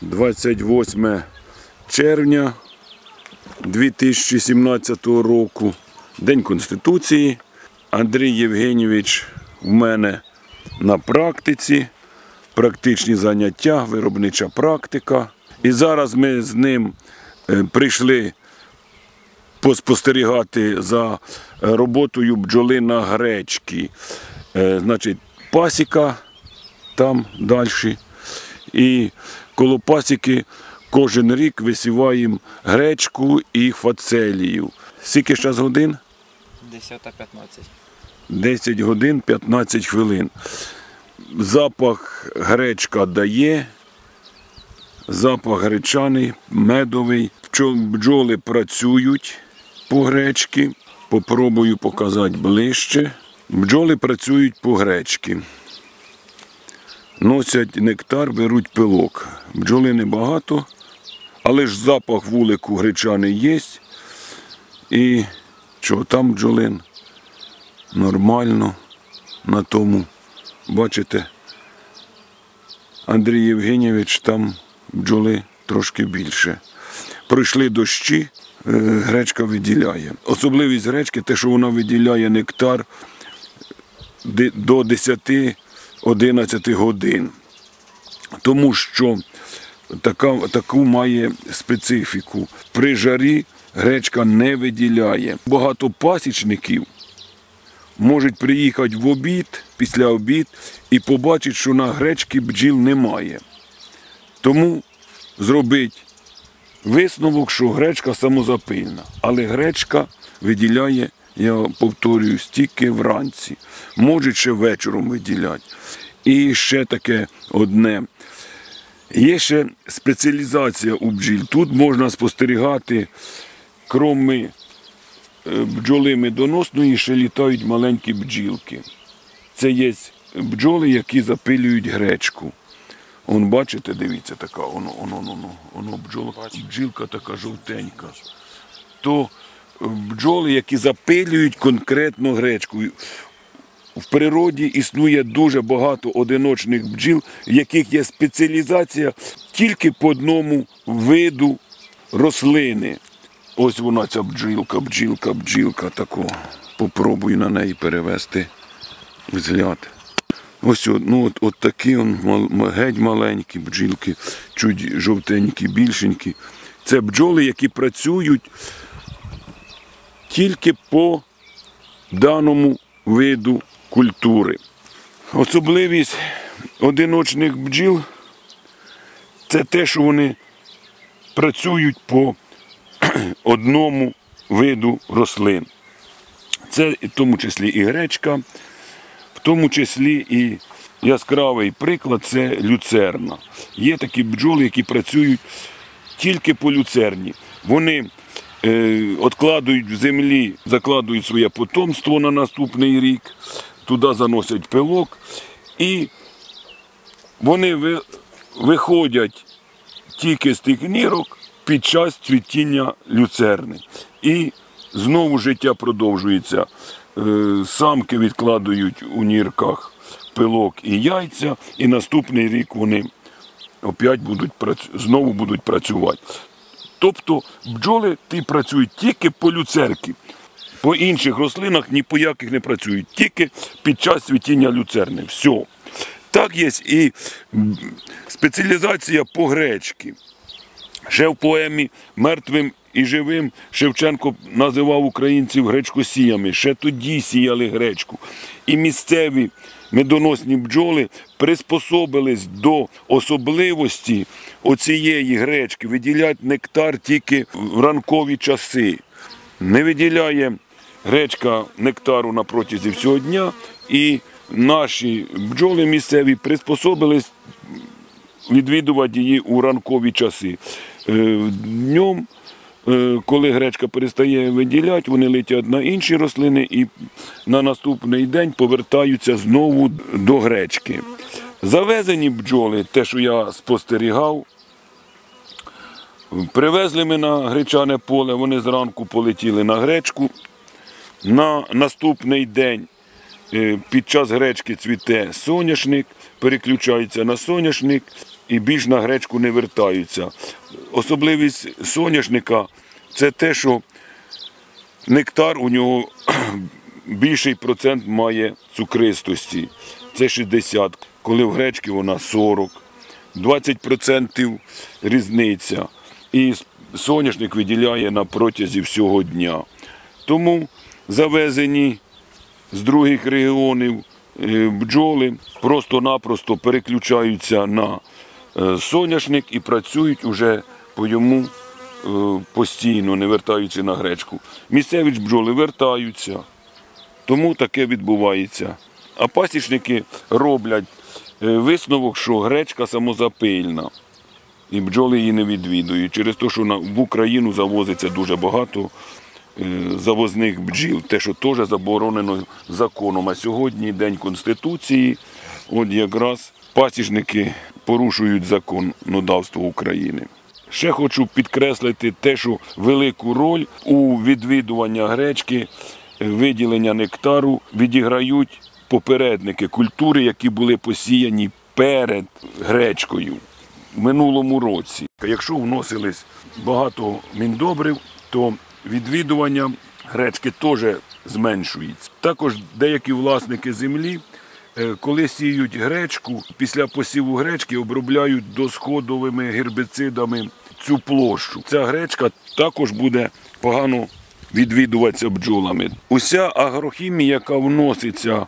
28 червня 2017 року. День Конституції. Андрій Євгенійович в мене на практиці, практичні заняття, виробнича практика. І зараз ми з ним е, прийшли поспостерігати за роботою бджоли на гречки. Е, Значить, пасіка там далі. І коло пасіки кожен рік висіваємо гречку і фацелію. Скільки зараз годин? 10-15. 10 годин 15 хвилин. Запах гречка дає, запах гречаний, медовий. Бджоли працюють по гречки. Попробую показати ближче. Бджоли працюють по гречки. Носять нектар, беруть пилок. Бджоли небагато, але ж запах вулику гречаний є. І що, там бджолин нормально на тому. Бачите, Андрій Євгенійович там бджоли трошки більше. Пройшли дощі, е, гречка виділяє. Особливість гречки те, що вона виділяє нектар до 10-11 годин. Тому що така, таку має специфіку. При жарі гречка не виділяє. Багато пасічників можуть приїхати в обід, після обід і побачити, що на гречки бджіл немає. Тому зробить висновок, що гречка самозапильна. Але гречка виділяє, я повторюю, тільки вранці. Можуть ще вечором виділяти. І ще таке одне. Є ще спеціалізація у бджіл. Тут можна спостерігати, кроме бджоли медоносної, ще літають маленькі бджілки. Це є бджоли, які запилюють гречку. Он, бачите, дивіться, така, воно, воно, воно, воно бджолка, бджілка така жовтенька. То е, бджоли, які запилюють конкретно гречку. В природі існує дуже багато одиночних бджіл, в яких є спеціалізація тільки по одному виду рослини. Ось вона ця бджілка, бджілка, бджілка тако. Попробую на неї перевести взгляд. Ось ну, от, от такі он, геть маленькі бджілки, чуть жовтенькі, більшенькі. Це бджоли, які працюють тільки по даному виду культури. Особливість одиночних бджіл це те, що вони працюють по одному виду рослин. Це в тому числі і гречка, в тому числі і яскравий приклад це люцерна. Є такі бджоли, які працюють тільки по люцерні. Вони е, откладують в землі, закладують своє потомство на наступний рік, туди заносять пилок, і вони виходять тільки з тих нірок під час цвітіння люцерни. І знову життя продовжується. Е, Самки відкладують у нірках пилок і яйця, і наступний рік вони опять будуть знову будуть працювати. Тобто бджоли ті працюють тільки по люцерки. По інших рослинах ні по яких не працюють, тільки під час цвітіння люцерни. Все. Так є і спеціалізація по гречки. Ще в поемі Мертвим і живим Шевченко називав українців гречкосіями. Ще тоді сіяли гречку. І місцеві медоносні бджоли приспособились до особливості оцієї гречки, виділяти нектар тільки в ранкові часи. Не виділяє гречка нектару на протязі всього дня, і наші бджоли місцеві приспособились відвідувати її у ранкові часи. Е, Днем, е, коли гречка перестає виділяти, вони летять на інші рослини і на наступний день повертаються знову до гречки. Завезені бджоли, те, що я спостерігав, привезли ми на гречане поле, вони зранку полетіли на гречку. На наступний день е, під час гречки цвіте соняшник, переключається на соняшник, і більш на гречку не вертаються. Особливість соняшника це те, що нектар у нього більший процент має цукристості. Це 60, коли в гречки вона 40, 20% різниця. І соняшник виділяє на протязі всього дня. Тому завезені з других регіонів е, бджоли просто-напросто переключаються на е, соняшник і працюють уже по йому е, постійно, не вертаючи на гречку. Місцеві бджоли вертаються, тому таке відбувається. А пасічники роблять висновок, що гречка самозапильна. І бджоли її не відвідують. Через те, що в Україну завозиться дуже багато завозних бджіл, те, що теж заборонено законом. А сьогодні День Конституції, от якраз пасічники порушують законодавство України. Ще хочу підкреслити те, що велику роль у відвідування гречки, е, виділення нектару відіграють попередники культури, які були посіяні перед гречкою в минулому році. Якщо вносились багато міндобрив, то відвідування гречки теж зменшується. Також деякі власники землі, е, коли сіють гречку, після посіву гречки обробляють досходовими гербіцидами цю площу. Ця гречка також буде погано відвідуватися бджолами. Уся агрохімія, яка вноситься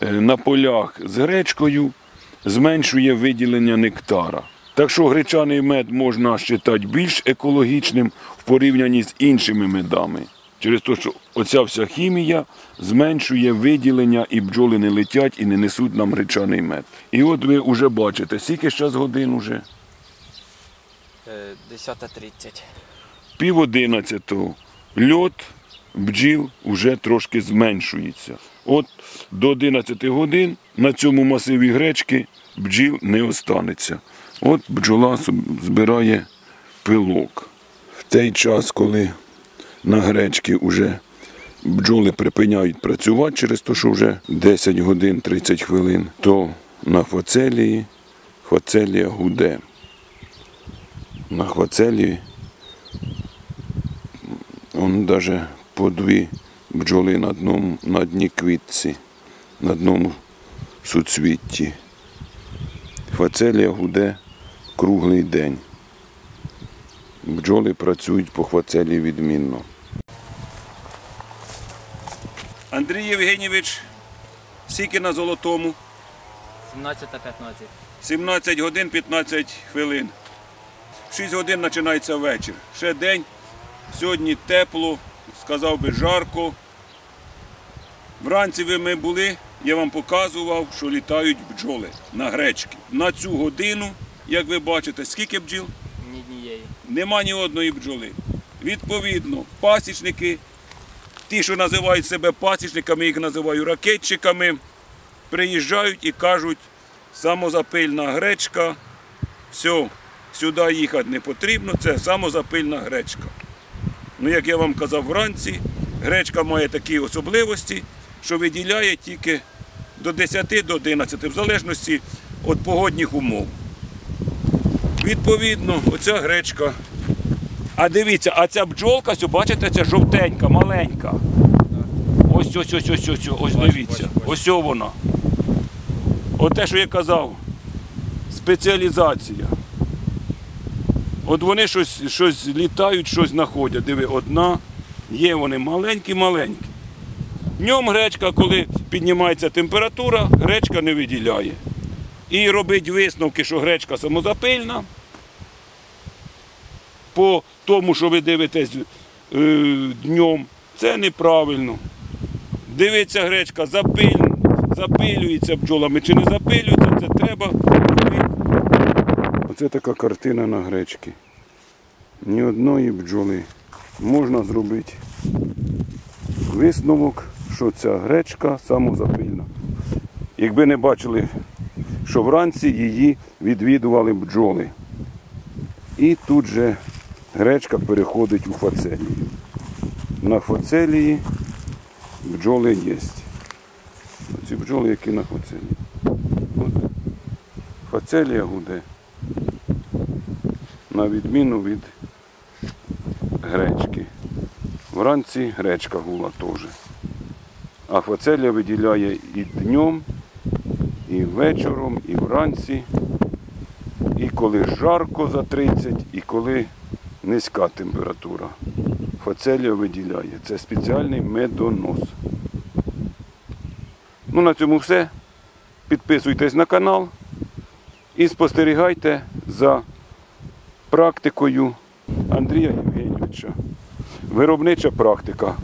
е, на полях з гречкою, зменшує виділення нектара. Так що гречаний мед можна вважати більш екологічним в порівнянні з іншими медами. Через те, що оця вся хімія зменшує виділення і бджоли не летять і не несуть нам гречаний мед. І от ви вже бачите, скільки зараз годин уже? Е, 10.30. Пів одинадцятого. Льот бджіл вже трошки зменшується. От до 11 годин на цьому масиві гречки бджіл не останеться. От бджола збирає пилок. В той час, коли на гречки вже бджоли припиняють працювати через те, що вже 10 годин 30 хвилин, то на фацелії фацелія гуде. На хвацелії Он даже по дві бджоли на, одному, на одній квітці, на одному суцвітті. Хвацелія гуде круглий день. Бджоли працюють по хвацелі відмінно. Андрій Євгенійович, скільки на золотому? 17.15. 17 годин 15 хвилин. 6 годин починається вечір. Ще день. Сьогодні тепло, сказав би жарко. Вранці ви ми були, я вам показував, що літають бджоли на гречки. На цю годину, як ви бачите, скільки бджіл? Ні однієї. Нема ні одної бджоли. Відповідно, пасічники, ті, що називають себе пасічниками, їх називаю ракетчиками, приїжджають і кажуть, самозапильна гречка, все, сюди їхати не потрібно, це самозапильна гречка. Ну, як я вам казав вранці, гречка має такі особливості, що виділяє тільки до 10 до 11, в залежності від погодних умов. Відповідно, оця гречка. А дивіться, а ця бджолка, ось, бачите, ця жовтенька, маленька. Ось ось ось ось ось, ось дивіться. Ось вона. Оте, що я казав, спеціалізація. От вони щось, щось літають, щось знаходять. Диви, одна, є вони маленькі-маленькі. Днем гречка, коли піднімається температура, гречка не виділяє. І робить висновки, що гречка самозапильна. По тому, що ви дивитесь е, днем, це неправильно. Дивиться гречка, запиль, запилюється бджолами чи не запилюється, це треба робити. Оце така картина на гречки. Ні одної бджоли можна зробити висновок, що ця гречка самозапильна. Якби не бачили, що вранці її відвідували бджоли. І тут же гречка переходить у фацелію. На фацелії бджоли є. Ці бджоли, які на фацелії. Фацелія гуде. на відміну від гречки. Вранці гречка гула теж. А фацелія виділяє і днем, і вечором, і вранці, і коли жарко за 30, і коли низька температура. Фацелія виділяє. Це спеціальний медонос. Ну, на цьому все. Підписуйтесь на канал і спостерігайте за практикою Андрія Євгеньовича. Виробнича практика